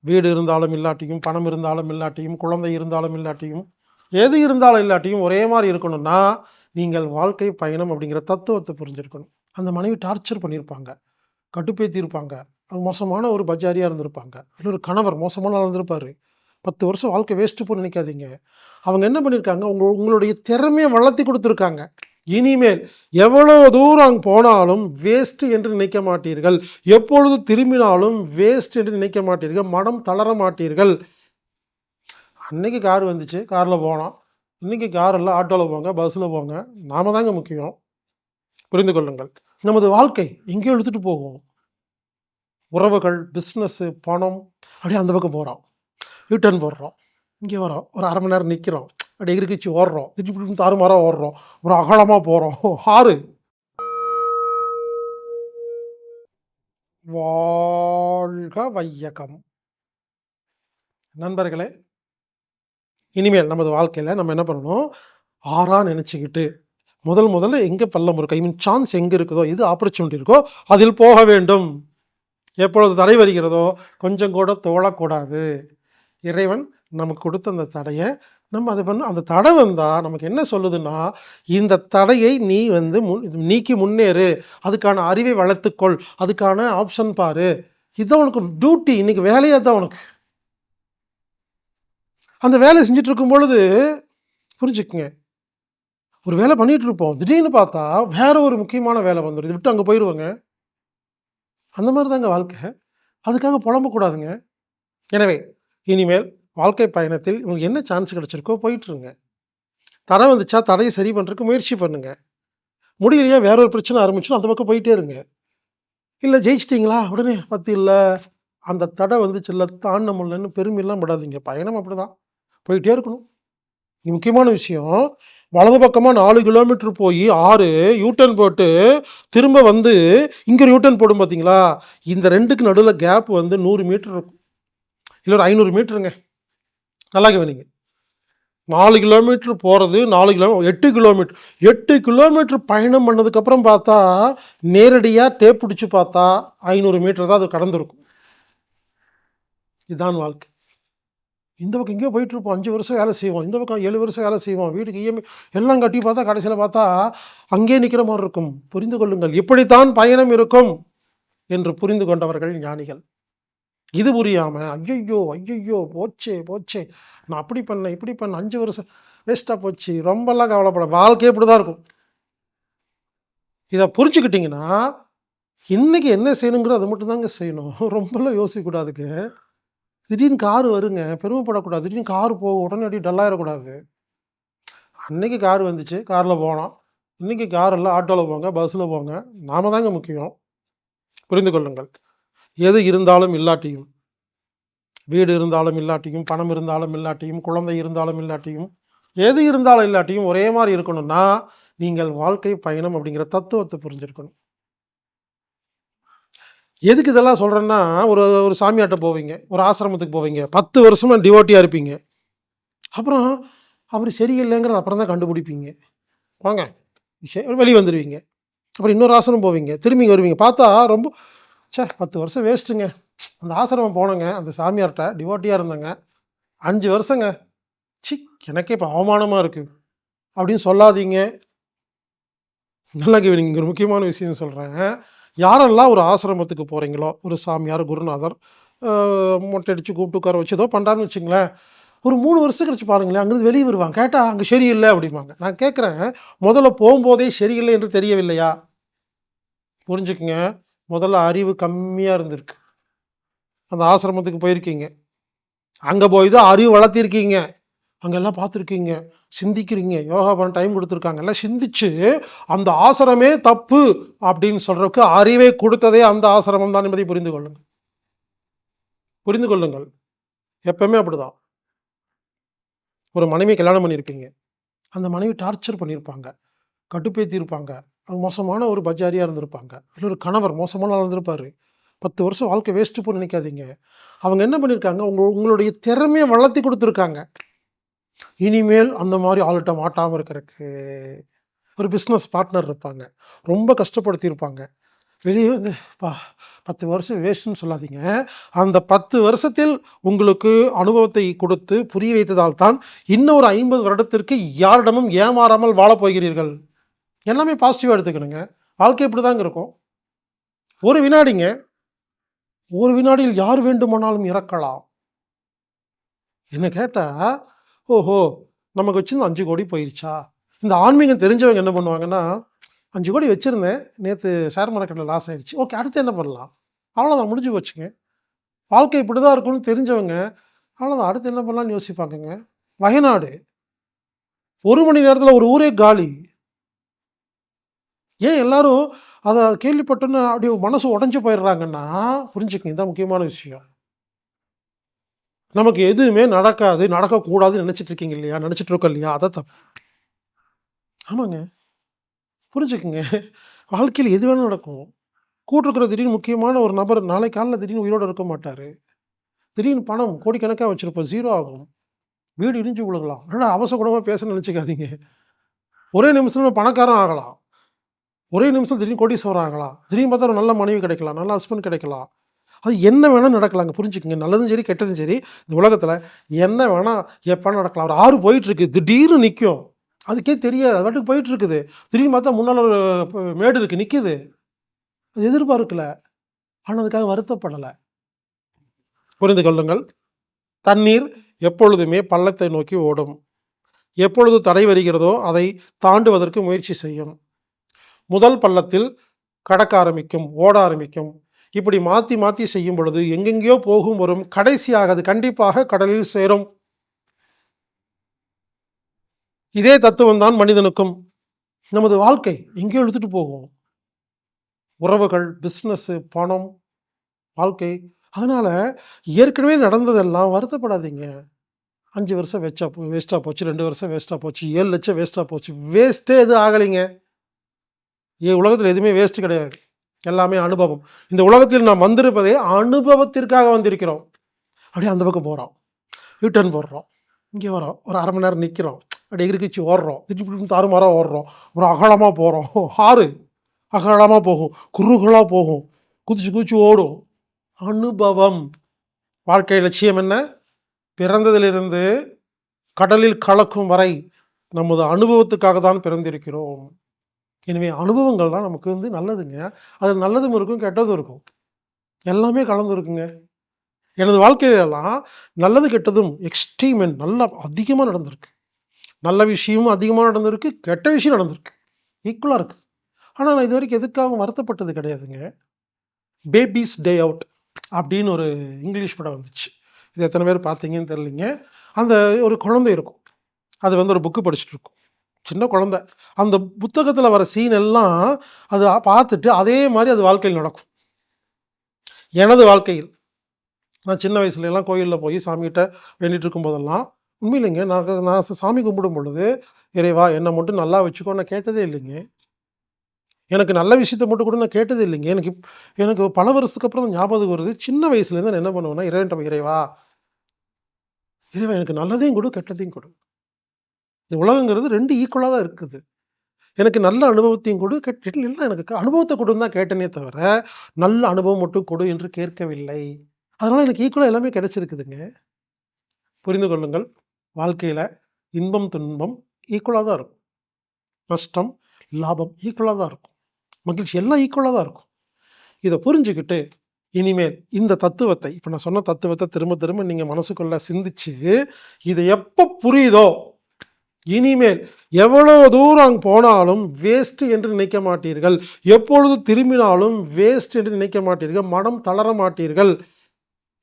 வீடு இருந்தாலும் இல்லாட்டியும் பணம் இருந்தாலும் இல்லாட்டியும் குழந்தை இருந்தாலும் இல்லாட்டியும் எது இருந்தாலும் இல்லாட்டியும் ஒரே மாதிரி இருக்கணும்னா நீங்கள் வாழ்க்கை பயணம் அப்படிங்கிற தத்துவத்தை புரிஞ்சிருக்கணும். அந்த மனைவி டார்ச்சர் பண்ணியிருப்பாங்க. கட்டுப்பேத்தி இருப்பாங்க அது மோசமான ஒரு பஜாரியாக இருந்திருப்பாங்க. இல்லை ஒரு கணவர் மோசமான இருந்திருப்பார். பத்து வருஷம் வாழ்க்கை வேஸ்ட்டு போய் நினைக்காதீங்க. அவங்க என்ன பண்ணியிருக்காங்க? உங்க உங்களுடைய திறமையை வளர்த்தி கொடுத்துருக்காங்க. இனிமேல் எவ்வளோ தூரம் அங்கே போனாலும் வேஸ்ட் என்று நினைக்க மாட்டீர்கள். எப்பொழுது திரும்பினாலும் வேஸ்ட் என்று நினைக்க மாட்டீர்கள். மனம் தளர மாட்டீர்கள். அன்னைக்கு கார் வந்துச்சு. காரில் போனோம். இன்றைக்கி கார் இல்லை ஆட்டோவில் போங்க பஸ்ஸில் போங்க. நாம தாங்க முக்கியம். புரிந்து கொள்ளுங்கள். நமது வாழ்க்கை எங்கேயோ இழுத்துட்டு போகும். உறவுகள் பிஸ்னஸ்ஸு பணம் அப்படியே அந்த பக்கம் போகிறோம் யூட்டர்ன் போடுறோம். இங்கே வரோம். ஒரு அரை மணி நேரம் நிற்கிறோம் டிகிரி கழிச்சு ஓடுறோம். திருப்பி தாறுமாறாக ஓடுறோம். ஒரு அகலமாக போகிறோம் ஆறு. வாழ்க வையகம். நண்பர்களே இனிமேல் நமது வாழ்க்கையில் நம்ம என்ன பண்ணணும்? ஆறா நினச்சிக்கிட்டு முதல் முதல்ல எங்கே பள்ளம் இருக்கோ ஐ மீன் சான்ஸ் எங்கே இருக்குதோ எது ஆப்பர்ச்சுனிட்டி இருக்கோ அதில் போக வேண்டும். எப்பொழுது தடை வருகிறதோ கொஞ்சம் கூட தோழக்கூடாது இறைவன் நமக்கு கொடுத்த அந்த தடையை நம்ம அதை பண்ண அந்த தடை வந்தால் நமக்கு என்ன சொல்லுதுன்னா இந்த தடையை நீ வந்து முன் நீக்கி முன்னேறு அதுக்கான அறிவை வளர்த்துக்கொள் அதுக்கான ஆப்ஷன் பாரு. இதுதான் உனக்கு டியூட்டி இன்னைக்கு வேலையாக தான் உனக்கு. அந்த வேலையை செஞ்சுட்டு இருக்கும் பொழுது புரிஞ்சுக்குங்க. ஒரு வேலை பண்ணிகிட்டு இருப்போம் திடீர்னு பார்த்தா வேற ஒரு முக்கியமான வேலை வந்துடும் விட்டு அங்கே போயிடுவாங்க அந்த மாதிரி தாங்க வாழ்க்கை. அதுக்காக புலம்பக்கூடாதுங்க. எனவே இனிமேல் வாழ்க்கை பயணத்தில் உங்களுக்கு என்ன சான்ஸ் கிடச்சிருக்கோ போயிட்டுருங்க. தடை வந்துச்சா தடையை சரி பண்ணுறதுக்கு முயற்சி பண்ணுங்கள் முடியலையா வேற ஒரு பிரச்சனை ஆரம்பிச்சுன்னா அந்த பக்கம் போயிட்டே இருங்க. இல்லை ஜெயிச்சிட்டிங்களா? உடனே பத்து இல்லை. அந்த தடை வந்துச்சு இல்லை தாண்ட முடியலன்னு பெருமையெல்லாம் விடாதீங்க பயணம் அப்படிதான். போயிட்டே இருக்கணும். முக்கியமான விஷயம். வலது பக்கமாக நாலு கிலோமீட்டர் போய் ஆறு யூட்டர்ன் போட்டு திரும்ப வந்து இங்கே ஒரு யூட்டர்ன் போடும் பார்த்தீங்களா இந்த ரெண்டுக்கு நடுவில் கேப் வந்து நூறு மீட்டர் இருக்கும். இல்லை ஒரு ஐநூறு மீட்டருங்க நல்லா கவனிங்க நாலு கிலோமீட்டர் போகிறது நாலு கிலோ எட்டு கிலோமீட்டர் எட்டு கிலோமீட்டர் பயணம் பண்ணதுக்கப்புறம் பார்த்தா நேரடியாக டேப் பிடிச்சி பார்த்தா ஐநூறு மீட்டர் தான் அது கடந்திருக்கும். இதுதான் வாழ்க்கை. இந்த பக்கம் எங்கேயோ போயிட்டுருப்போம் அஞ்சு வருஷம் வேலை செய்வோம் இந்த பக்கம் ஏழு வருஷம் வேலை செய்வோம் வீட்டுக்கு இஎம்ஐ எல்லாம் கட்டி பார்த்தா கடைசியில் பார்த்தா அங்கேயே நிற்கிற மாதிரி இருக்கும். புரிந்து கொள்ளுங்கள். இப்படித்தான் பயணம் இருக்கும் என்று புரிந்து கொண்டவர்கள் ஞானிகள். இது புரியாமல் ஐயையோ ஐயையோ போச்சே போச்சே நான் அப்படி பண்ணேன் இப்படி பண்ணேன் அஞ்சு வருஷம் வேஸ்ட்டாக போச்சு ரொம்பலாம் கவலைப்பட வாழ்க்கையே இப்படி தான் இருக்கும். இதை புரிச்சுக்கிட்டிங்கன்னா இன்றைக்கி என்ன செய்யணுங்கிறது அது மட்டும்தாங்க செய்யணும். ரொம்பலாம் யோசிக்கக்கூடாதுக்கு திடீர்னு கார் வருங்க பெருமைப்படக்கூடாது. திடீர்னு கார் போகும் உடனடி டல்லாயிடக்கூடாது அன்னைக்கு கார் வந்துச்சு காரில் போனோம். இன்றைக்கி கார் இல்லை ஆட்டோவில் போங்க பஸ்ஸில் போங்க. நாம தாங்க முக்கியம். புரிந்து கொள்ளுங்கள். எது இருந்தாலும் இல்லாட்டியும் வீடு இருந்தாலும் இல்லாட்டியும் பணம் இருந்தாலும் இல்லாட்டியும் குழந்தை இருந்தாலும் இல்லாட்டியும் எது இருந்தாலும் இல்லாட்டியும் ஒரே மாதிரி இருக்கணும்னா நீங்கள் வாழ்க்கை பயணம் அப்படிங்கிற தத்துவத்தை புரிஞ்சிருக்கணும். எதுக்கு இதெல்லாம் சொல்கிறேன்னா ஒரு ஒரு சாமியாட்ட போவீங்க ஒரு ஆசிரமத்துக்கு போவீங்க பத்து வருஷமாக டிவோட்டியாக இருப்பீங்க. அப்புறம் அவர் சரியில்லைங்கிறத அப்புறம் தான் கண்டுபிடிப்பீங்க. வாங்க வெளியே வந்துடுவீங்க அப்புறம் இன்னொரு ஆசிரமம் போவீங்க திரும்பி வருவீங்க. பார்த்தா ரொம்ப ச்சே பத்து வருஷம் வேஸ்ட்டுங்க. அந்த ஆசிரமம் போனேங்க. அந்த சாமியார்கிட்ட டிவோட்டியாக இருந்தேங்க. அஞ்சு வருஷங்க. சி எனக்கே இப்போ அவமானமாக இருக்குது அப்படின்னு சொல்லாதீங்க. நல்லா கேவிங்க இங்கே ஒரு முக்கியமான விஷயம் சொல்கிறேன் யாரெல்லாம் ஒரு ஆசிரமத்துக்கு போகிறீங்களோ ஒரு சாமியார் குருநாதர் மொட்டை அடித்து கூப்பிட்டு உட்கார வச்சு ஏதோ பண்ணுறாருன்னு வச்சுங்களேன். ஒரு மூணு வருஷம் கழிச்சு பாருங்களேன் அங்கேருந்து வெளியே வருவாங்க. கேட்டால் அங்கே சரியில்லை அப்படிம்பாங்க. நான் கேட்குறேன் முதல்ல போகும்போதே சரியில்லை என்று தெரியவில்லையா? புரிஞ்சுக்குங்க. முதல்ல அறிவு கம்மியாக இருந்திருக்கு. அந்த ஆசிரமத்துக்கு போயிருக்கீங்க. அங்கே போய் தான் அறிவு வளர்த்திருக்கீங்க. அங்கெல்லாம் பார்த்துருக்கீங்க. சிந்திக்கிறீங்க. யோகா பண்ண டைம் கொடுத்துருக்காங்க. எல்லாம் சிந்திச்சு அந்த ஆசிரமே தப்பு அப்படின்னு சொல்கிறதுக்கு அறிவை கொடுத்ததே அந்த ஆசிரமம் தான் என்பதை புரிந்து கொள்ளுங்கள். புரிந்து கொள்ளுங்கள். எப்பவுமே அப்படிதான். ஒரு மனைவி கல்யாணம் பண்ணியிருப்பீங்க அந்த மனைவி டார்ச்சர் பண்ணியிருப்பாங்க. கட்டுப்பேத்தி மோசமான ஒரு பஜாரியாக இருந்திருப்பாங்க. இல்லை ஒரு கணவர் மோசமான ஆள் இருந்திருப்பார். பத்து வருஷம் வாழ்க்கை வேஸ்ட்டு போய் நினைக்காதீங்க. அவங்க என்ன பண்ணியிருக்காங்க உங்க உங்களுடைய திறமையை வளர்த்தி கொடுத்துருக்காங்க. இனிமேல் அந்த மாதிரி ஆள்கிட்ட மாட்டாமல் இருக்கிறதுக்கு ஒரு பிஸ்னஸ் பார்ட்னர் இருப்பாங்க. ரொம்ப கஷ்டப்படுத்தியிருப்பாங்க. வெளியே வந்து பா பத்து வருஷம் வேஸ்ட்டுன்னு சொல்லாதீங்க. அந்த பத்து வருஷத்தில் உங்களுக்கு அனுபவத்தை கொடுத்து புரிய வைத்ததால் தான் இன்னும் ஒரு ஐம்பது வருடத்திற்கு யாரிடமும் ஏமாறாமல் வாழப் போகிறீர்கள். எல்லாமே பாசிட்டிவாக எடுத்துக்கணுங்க. வாழ்க்கை இப்படி தாங்க இருக்கும். ஒரு வினாடிங்க ஒரு வினாடியில் யார் வேண்டுமானாலும் இறக்கலாம். என்ன கேட்டால் ஓஹோ நமக்கு வச்சிருந்த அஞ்சு கோடி போயிருச்சா? இந்த ஆன்மீகம் தெரிஞ்சவங்க என்ன பண்ணுவாங்கன்னா அஞ்சு கோடி வச்சுருந்தேன் நேற்று ஷேர் மார்க்கெட்டில் லாஸ் ஆயிடுச்சு ஓகே அடுத்து என்ன பண்ணலாம்? அவ்வளோதான் முடிஞ்சு போச்சுங்க. வாழ்க்கை இப்படி தான் இருக்கும்னு தெரிஞ்சவங்க அவ்வளோதான் அடுத்து என்ன பண்ணலாம்னு யோசிப்பாங்கங்க. வயநாடு. ஒரு மணி நேரத்தில் ஒரு ஊரே காலி. ஏன் எல்லாரும் அதை கேள்விப்பட்டோன்னு அப்படி மனசு உடஞ்சி போயிடுறாங்கன்னா புரிஞ்சுக்கங்க இதான் முக்கியமான விஷயம். நமக்கு எதுவுமே நடக்காது நடக்கக்கூடாதுன்னு நினச்சிட்டு இருக்கீங்க இல்லையா? நினச்சிட்டு இருக்கோம் இல்லையா? அதை தப்பு. ஆமாங்க. புரிஞ்சுக்குங்க. வாழ்க்கையில் எது வேணும் நடக்கும். கூட்டிருக்கிற திடீர்னு முக்கியமான ஒரு நபர் நாளை காலில் திடீர்னு உயிரோடு இருக்க மாட்டார். திடீர்னு பணம் கோடிக்கணக்காக வச்சுருப்போம் ஜீரோ ஆகும். வீடு இடிஞ்சு விழுகலாம். ஆனால் அவசரமாக பேச நினச்சிக்காதீங்க. ஒரே நிமிஷம் பணக்காரன் ஆகலாம். ஒரே நிமிஷம் திடீர்னு கோடீஸ்வரம் ஆகலாம் திடீர்னு பார்த்தா ஒரு நல்ல மனைவி கிடைக்கலாம் நல்ல ஹஸ்பண்ட் கிடைக்கலாம். அது என்ன வேணால் நடக்கலாங்க புரிஞ்சுக்கோங்க. நல்லதும் சரி கெட்டதும் சரி. இந்த உலகத்தில் என்ன வேணால் எப்போ நடக்கலாம். ஒரு ஆறு போயிட்டுருக்கு. திடீர்னு நிற்கும் அதுக்கே தெரியாது. அது பாட்டுக்கு போயிட்டுருக்குது. திடீர்னு பார்த்தா முன்னால் ஒரு மேடு இருக்குது நிற்கிது அது எதிர்பார்க்கல. ஆனால் அதுக்காக வருத்தப்படலை. புரிந்து கொள்ளுங்கள். தண்ணீர் எப்பொழுதுமே பள்ளத்தை நோக்கி ஓடும். எப்பொழுது தடை வருகிறதோ அதை தாண்டுவதற்கு முயற்சி செய்யும். முதல் பள்ளத்தில் கடக்க ஆரம்பிக்கும் ஓட ஆரம்பிக்கும். இப்படி மாற்றி மாற்றி செய்யும் பொழுது எங்கெங்கேயோ போகும் வரும் கடைசியாக அது கண்டிப்பாக கடலில் சேரும். இதே தத்துவம் தான் மனிதனுக்கும். நமது வாழ்க்கை எங்கேயோ இழுத்துட்டு போகும். உறவுகள் பிஸ்னஸ்ஸு பணம் வாழ்க்கை. அதனால் ஏற்கனவே நடந்ததெல்லாம் வருத்தப்படாதீங்க. அஞ்சு வருஷம் வேஸ்ட்டாக போ வேஸ்ட்டாக போச்சு ரெண்டு வருஷம் வேஸ்ட்டாக போச்சு ஏழு லட்சம் வேஸ்ட்டாக போச்சு. வேஸ்ட்டே எதுவும் ஆகலைங்க. உலகத்தில் எதுவுமே வேஸ்ட்டு கிடையாது. எல்லாமே அனுபவம். இந்த உலகத்தில் நாம் வந்திருப்பதே அனுபவத்திற்காக வந்திருக்கிறோம். அப்படியே அந்த பக்கம் போகிறோம் யூட்டர்ன் போடுறோம். இங்கே வரோம் ஒரு அரை மணி நேரம் நிற்கிறோம் அப்படியே எகிரிக்கிச்சு ஓடுறோம். திடீர்னு தாறுமாறாக ஓடுறோம். ஒரு அகலமாக போகிறோம் ஆறு. அகலமாக போகும். குறுகலாக போகும். குதிச்சு குதிச்சு ஓடும். அனுபவம். வாழ்க்கை லட்சியம் என்ன? பிறந்ததிலிருந்து கடலில் கலக்கும் வரை நமது அனுபவத்துக்காக தான் பிறந்திருக்கிறோம். எனவே அனுபவங்கள்லாம் நமக்கு வந்து நல்லதுங்க. அது நல்லதும் இருக்கும் கெட்டதும் இருக்கும். எல்லாமே கலந்து இருக்குங்க. எனது வாழ்க்கையிலலாம் நல்லது கெட்டதும் எக்ஸ்ட்ரீமெண்ட் நல்லா அதிகமாக நடந்திருக்கு. நல்ல விஷயமும் அதிகமாக நடந்திருக்கு கெட்ட விஷயம் நடந்திருக்கு. ஈக்குவலாக இருக்குது. ஆனால் நான் இது வரைக்கும் எதுக்காகவும் வருத்தப்பட்டது கிடையாதுங்க. பேபிஸ் டே அவுட் அப்படின்னு ஒரு இங்கிலீஷ் படம் வந்துச்சு. இது எத்தனை பேர் பார்த்தீங்கன்னு தெரிலிங்க அந்த ஒரு குழந்தை இருக்கும். அது வந்து ஒரு புக்கு படிச்சுட்டு இருக்கும். சின்ன குழந்த. அந்த புத்தகத்தில் வர சீன் எல்லாம் அது பார்த்துட்டு அதே மாதிரி அது வாழ்க்கையில் நடக்கும். எனது வாழ்க்கையில். நான் சின்ன வயசுலலாம் கோயிலில் போய் சாமிகிட்ட வேண்டிட்டு இருக்கும்போதெல்லாம் உண்மையிலைங்க நான் நான் சாமி கும்பிடும் பொழுது இறைவா என்னை மட்டும் நல்லா வச்சுக்கோ நான் கேட்டதே இல்லைங்க. எனக்கு நல்ல விஷயத்த மட்டும் கூட நான் கேட்டதே இல்லைங்க. எனக்கு எனக்கு பல வருஷத்துக்கு அப்புறம் தான் ஞாபகம் வருது சின்ன வயசுலேருந்து நான் என்ன பண்ணுவேன்னா இறைவன் இறைவா இறைவா எனக்கு நல்லதையும் கொடு கெட்டதையும் கொடு. இந்த உலகங்கிறது ரெண்டு ஈக்குவலாக தான் இருக்குது. எனக்கு நல்ல அனுபவத்தையும் கொடு. கெட்ட இல்லை எனக்கு அனுபவத்தை கொடுன்னு தான் கேட்டனே தவிர நல்ல அனுபவம் மட்டும் கொடு என்று கேட்கவில்லை. அதனால் எனக்கு ஈக்குவலாக எல்லாமே கிடைச்சிருக்குதுங்க. புரிந்து கொள்ளுங்கள். வாழ்க்கையில் இன்பம் துன்பம் ஈக்குவலாக தான் இருக்கும். நஷ்டம் லாபம் ஈக்குவலாக தான் இருக்கும். மகிழ்ச்சி எல்லாம் ஈக்குவலாக தான் இருக்கும். இதை புரிஞ்சுக்கிட்டு இனிமேல் இந்த தத்துவத்தை இப்போ நான் சொன்ன தத்துவத்தை திரும்ப திரும்ப நீங்கள் மனசுக்குள்ளே சிந்திச்சு இதை எப்போ புரியுதோ இனிமேல் எவ்வளோ தூரம் போனாலும் வேஸ்ட் என்று நினைக்க மாட்டீர்கள். எப்பொழுது திரும்பினாலும் வேஸ்ட் என்று நினைக்க மாட்டீர்கள். மனம் தளர மாட்டீர்கள்.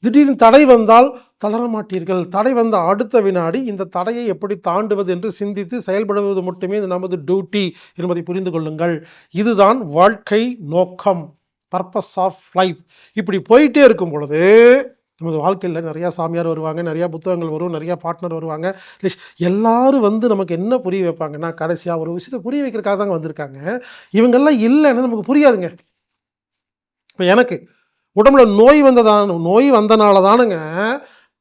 திடீர்னு தடை வந்தால் தளர மாட்டீர்கள். தடை வந்த அடுத்த வினாடி இந்த தடையை எப்படி தாண்டுவது என்று சிந்தித்து செயல்படுவது மட்டுமே இது நமது டியூட்டி என்பதை புரிந்து கொள்ளுங்கள். இதுதான் வாழ்க்கை நோக்கம் பர்பஸ் ஆஃப் லைஃப் இப்படி போயிட்டே இருக்கும் பொழுது நமது வாழ்க்கையில் நிறையா சாமியார் வருவாங்க நிறையா புத்தகங்கள் வரும் நிறையா பார்ட்னர் வருவாங்க. எல்லாரும் வந்து நமக்கு என்ன புரிய வைப்பாங்கன்னா கடைசியாக ஒரு விஷயத்தை புரிய வைக்கிறதுக்காக தாங்க வந்திருக்காங்க. இவங்கெல்லாம் இல்லைன்னு நமக்கு புரியாதுங்க. இப்போ எனக்கு உடம்புல நோய் வந்ததான நோய் வந்தனால தானுங்க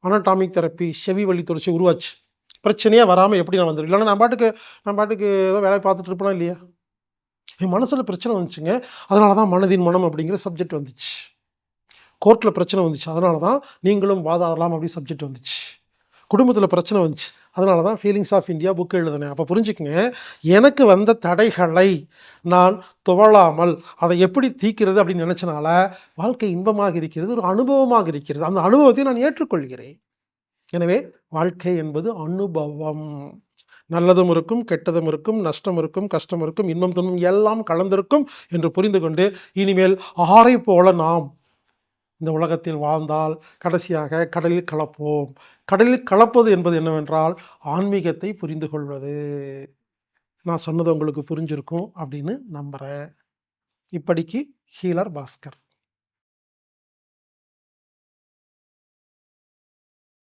அனடாமிக் தெரப்பி செவி வழி தொடர்ச்சி உருவாச்சு. பிரச்சனையாக வராமல் எப்படி நான் வந்துடும் இல்லைன்னா நான் பாட்டுக்கு நான் பாட்டுக்கு ஏதோ வேலையை பார்த்துட்டு இருப்பேனா இல்லையா? என் மனசில் பிரச்சனை வந்துச்சுங்க. அதனால தான் மனதின் மனம் அப்படிங்கிற சப்ஜெக்ட் வந்துச்சு. கோர்ட்டில் பிரச்சனை வந்துச்சு. அதனால தான் நீங்களும் வாதாடலாம் அப்படி சப்ஜெக்ட் வந்துச்சு. குடும்பத்தில் பிரச்சனை வந்துச்சு. அதனால தான் ஃபீலிங்ஸ் ஆஃப் இந்தியா புக் எழுதினேன். அப்போ புரிஞ்சுக்கங்க. எனக்கு வந்த தடைகளை நான் துவளாமல் அதை எப்படி தீக்கிறது அப்படின்னு நினச்சனால வாழ்க்கை இன்பமாக இருக்கிறது ஒரு அனுபவமாக இருக்கிறது. அந்த அனுபவத்தை நான் ஏற்றுக்கொள்கிறேன். எனவே வாழ்க்கை என்பது அனுபவம். நல்லதும் இருக்கும் கெட்டதும் இருக்கும் நஷ்டம் இருக்கும் கஷ்டம் இருக்கும் இன்பம் துன்பம் எல்லாம் கலந்திருக்கும் என்று புரிந்து கொண்டு இனிமேல் ஆரை போல நாம் இந்த உலகத்தில் வாழ்ந்தால் கடைசியாக கடலில் கலப்போம். கடலில் கலப்பது என்பது என்னவென்றால் ஆன்மீகத்தை புரிந்து கொள்வது. நான் சொன்னது உங்களுக்கு புரிஞ்சிருக்கும் அப்படின்னு நம்புகிறேன் இப்படிக்கு ஹீலர் பாஸ்கர்.